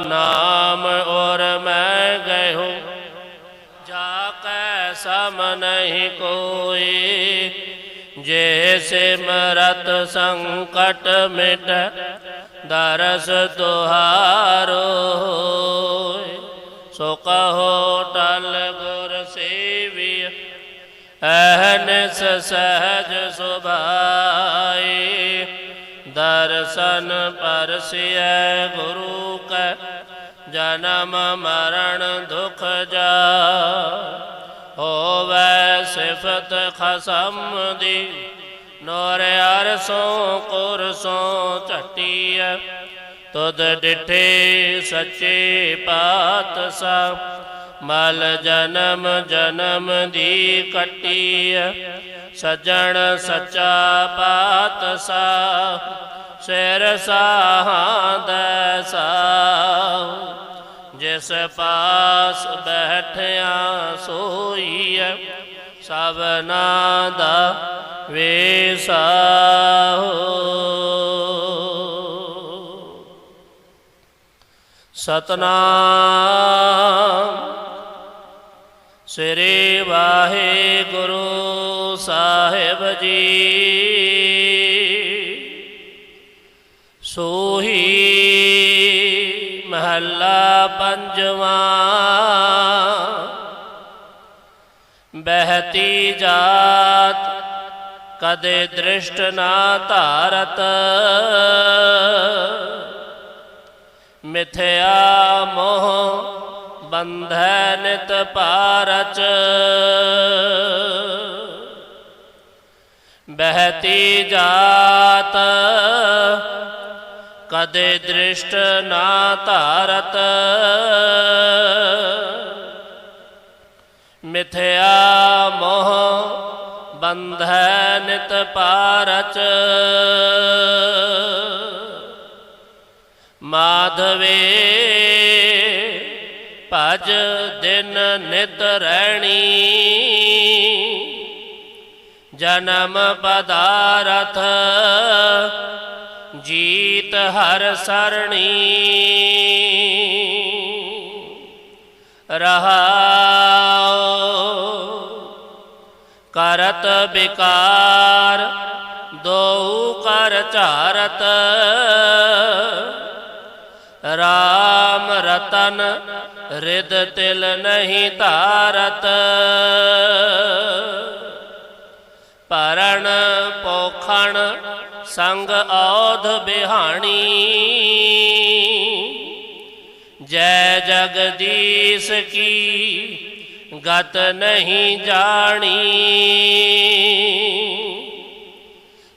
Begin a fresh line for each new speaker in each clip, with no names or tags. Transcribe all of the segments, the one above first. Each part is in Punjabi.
ਨਾਮ ਔਰ ਮੈਂ ਗਇਓ ਜਾ ਕੈ ਸਮ ਨਹੀਂ ਕੋਈ, ਜੇ ਸਿਮਰਤ ਸੰਕਟ ਮਿਟ, ਦਰਸ ਤੁਹਾਰੋ ਹੋਇ। ਸੋ ਕਹੋ ਟਲ ਗੁਰ ਸੇਵਿਆ ਅਹਨਸ ਸਹਜ ਸੁਭਾਈ ਦਰਸ਼ਨ ਪਰਸਿਐ ਗੁਰੂ ਕੈ, ਜਨਮ ਮਰਨ ਦੁਖ ਜਾ। ਹੋਵੇ ਸਿਫਤ ਖਸਮ ਦੀ, ਨੋਰ ਅਰਸੋਂ ਕੁਰਸੋਂ ਝਟੀਐ। ਤੁਧ ਡਿਠੇ ਸੱਚੇ ਪਾਤਸ਼ਾਹ, ਮਲ ਜਨਮ ਜਨਮ ਦੀ ਕੱਟੀਐ। ਸਜਣ ਸੱਚਾ ਪਾਤਸ਼ਾਹ ਸਿਰ ਸਾਹਾਂ ਦਸਾ ਜਿਸ ਪਾਸ ਬੈਠਿਆ ਸੋਈਐ ਸਭਨਾ ਦਾ ਵੇਸਾਹੋ ਸਤਨਾਮ ਸ੍ਰੀ ਵਾਹਿਗੁਰੂ ਸਾਹਿਬ ਜੀ। ਸੋਹੀ ਮਹੱਲਾ ਪੰਜਵਾਂ। ਬਹਿਤੀ ਜਾਤ ਕਦੇ ਦ੍ਰਿਸ਼ਟ ਨਾ ਧਾਰਤ। ਮਿਥਿਆ ਮੋਹ ਬੰਧੈ ਨਿਤ ਪਾਰਚ ਬਹਿਤੀ ਜਾਤ, ਕਦੇ ਦ੍ਰਿਸ਼ਟ ਨਾ ਧਾਰਤ। ਮਿਥਿਆ ਮੋਹ, ਬੰਧੈ ਨਿਤ ਪਾਰਚ ਮਾਧਵੇ ਭਜ ਦਿਨ ਨਿਤ ਰਹਿਣੀ ਜਨਮ ਪਦਾਰਥ ਜੀਤ ਹਰ ਸਰਣੀ। ਰਹਾਉ ਕਰਤ ਵਿਕਾਰ ਦੋ ਕਰ ਚਾਰਤ। ਰਾਮ ਰਤਨ ਰਿਦ ਤਿਲ ਨਹੀਂ ਧਾਰਤ। ਪਰਣ ਪੋਖਣ ਸੰਗ ਔਧ ਬਿਹਾਣੀ। ਜੈ ਜਗਦੀਸ਼ ਕੀ ਗਤ ਨਹੀਂ ਜਾਣੀ।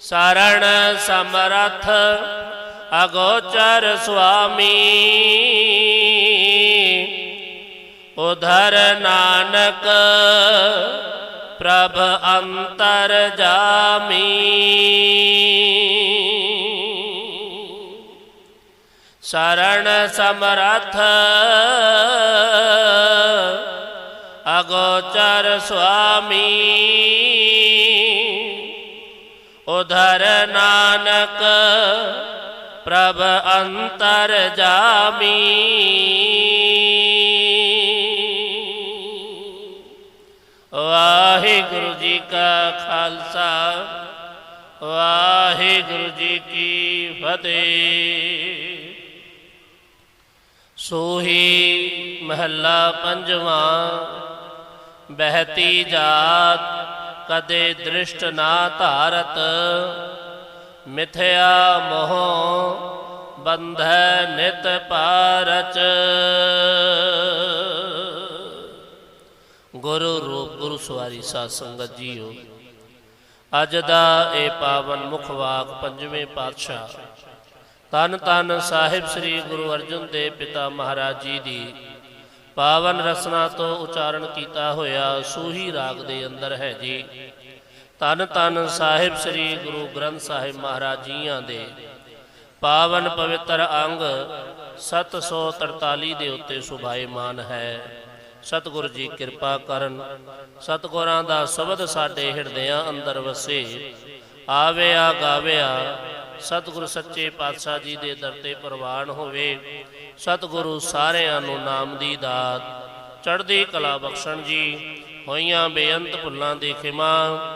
ਸਰਣ ਸਮਰਥ ਅਗੋਚਰ ਸੁਆਮੀ। ਉਧਰ ਨਾਨਕ ਪ੍ਰਭ ਅੰਤਰ ਜਾਮੀ। ਸਰਣ ਸਮਰਥ ਅਗੋਚਰ ਸੁਆਮੀ। ਉਧਰ ਨਾਨਕ ਪ੍ਰਭ ਅੰਤਰ ਜਾਮੀ। ਵਾਹਿਗੁਰੂ ਜੀ ਕਾ ਖਾਲਸਾ, ਵਾਹਿਗੁਰੂ ਜੀ ਕੀ ਫਤਿਹ। ਸੋਹੀ ਮਹੱਲਾ ਪੰਜਵਾਂ, ਬਹਿਤੀ ਜਾਤ ਕਦੇ ਦ੍ਰਿਸ਼ਟ ਨਾ ਧਾਰਤ। ਮਿਥਿਆ ਮੋਹ ਬੰਧੈ ਨਿਤ ਪਾਰਚ। ਗੁਰੂ ਰੂਪ ਗੁਰੂ ਸਵਾਰੀ ਸਾਧ ਸੰਗਤ ਜੀਓ, ਅੱਜ ਦਾ ਇਹ ਪਾਵਨ ਮੁਖ ਵਾਕ ਪੰਜਵੇਂ ਪਾਤਸ਼ਾਹ ਤਨ ਤਨ ਸਾਹਿਬ ਸ੍ਰੀ ਗੁਰੂ ਅਰਜਨ ਦੇਵ ਪਿਤਾ ਮਹਾਰਾਜ ਜੀ ਦੀ ਪਾਵਨ ਰਸਨਾ ਤੋਂ ਉਚਾਰਨ ਕੀਤਾ ਹੋਇਆ ਸੂਹੀ ਰਾਗ ਦੇ ਅੰਦਰ ਹੈ ਜੀ। ਤਨ ਤਨ ਸਾਹਿਬ ਸ੍ਰੀ ਗੁਰੂ ਗ੍ਰੰਥ ਸਾਹਿਬ ਮਹਾਰਾਜ ਜੀਆਂ ਦੇ ਪਾਵਨ ਪਵਿੱਤਰ ਅੰਗ 743 ਦੇ ਉੱਤੇ ਸੁਭਾਏਮਾਨ ਹੈ। ਸਤਿਗੁਰ ਜੀ ਕਿਰਪਾ ਕਰਨ, ਸਤਿਗੁਰਾਂ ਦਾ ਸ਼ਬਦ ਸਾਡੇ ਹਿਰਦਿਆਂ ਅੰਦਰ ਵਸੇ। ਆਵਿਆ, ਗਾਵਿਆ, ਸਤਿਗੁਰ ਸੱਚੇ ਪਾਤਸ਼ਾਹ ਜੀ ਦੇ ਦਰ ਤੇ ਪ੍ਰਵਾਨ ਹੋਵੇ। ਸਤਿਗੁਰੂ ਸਾਰਿਆਂ ਨੂੰ ਨਾਮ ਦੀ ਦਾਤ। ਚੜ੍ਹਦੀ ਕਲਾ ਬਖਸ਼ਣ ਜੀ, ਹੋਈਆਂ ਬੇਅੰਤ ਭੁੱਲਾਂ ਦੀ ਖਿਮਾ।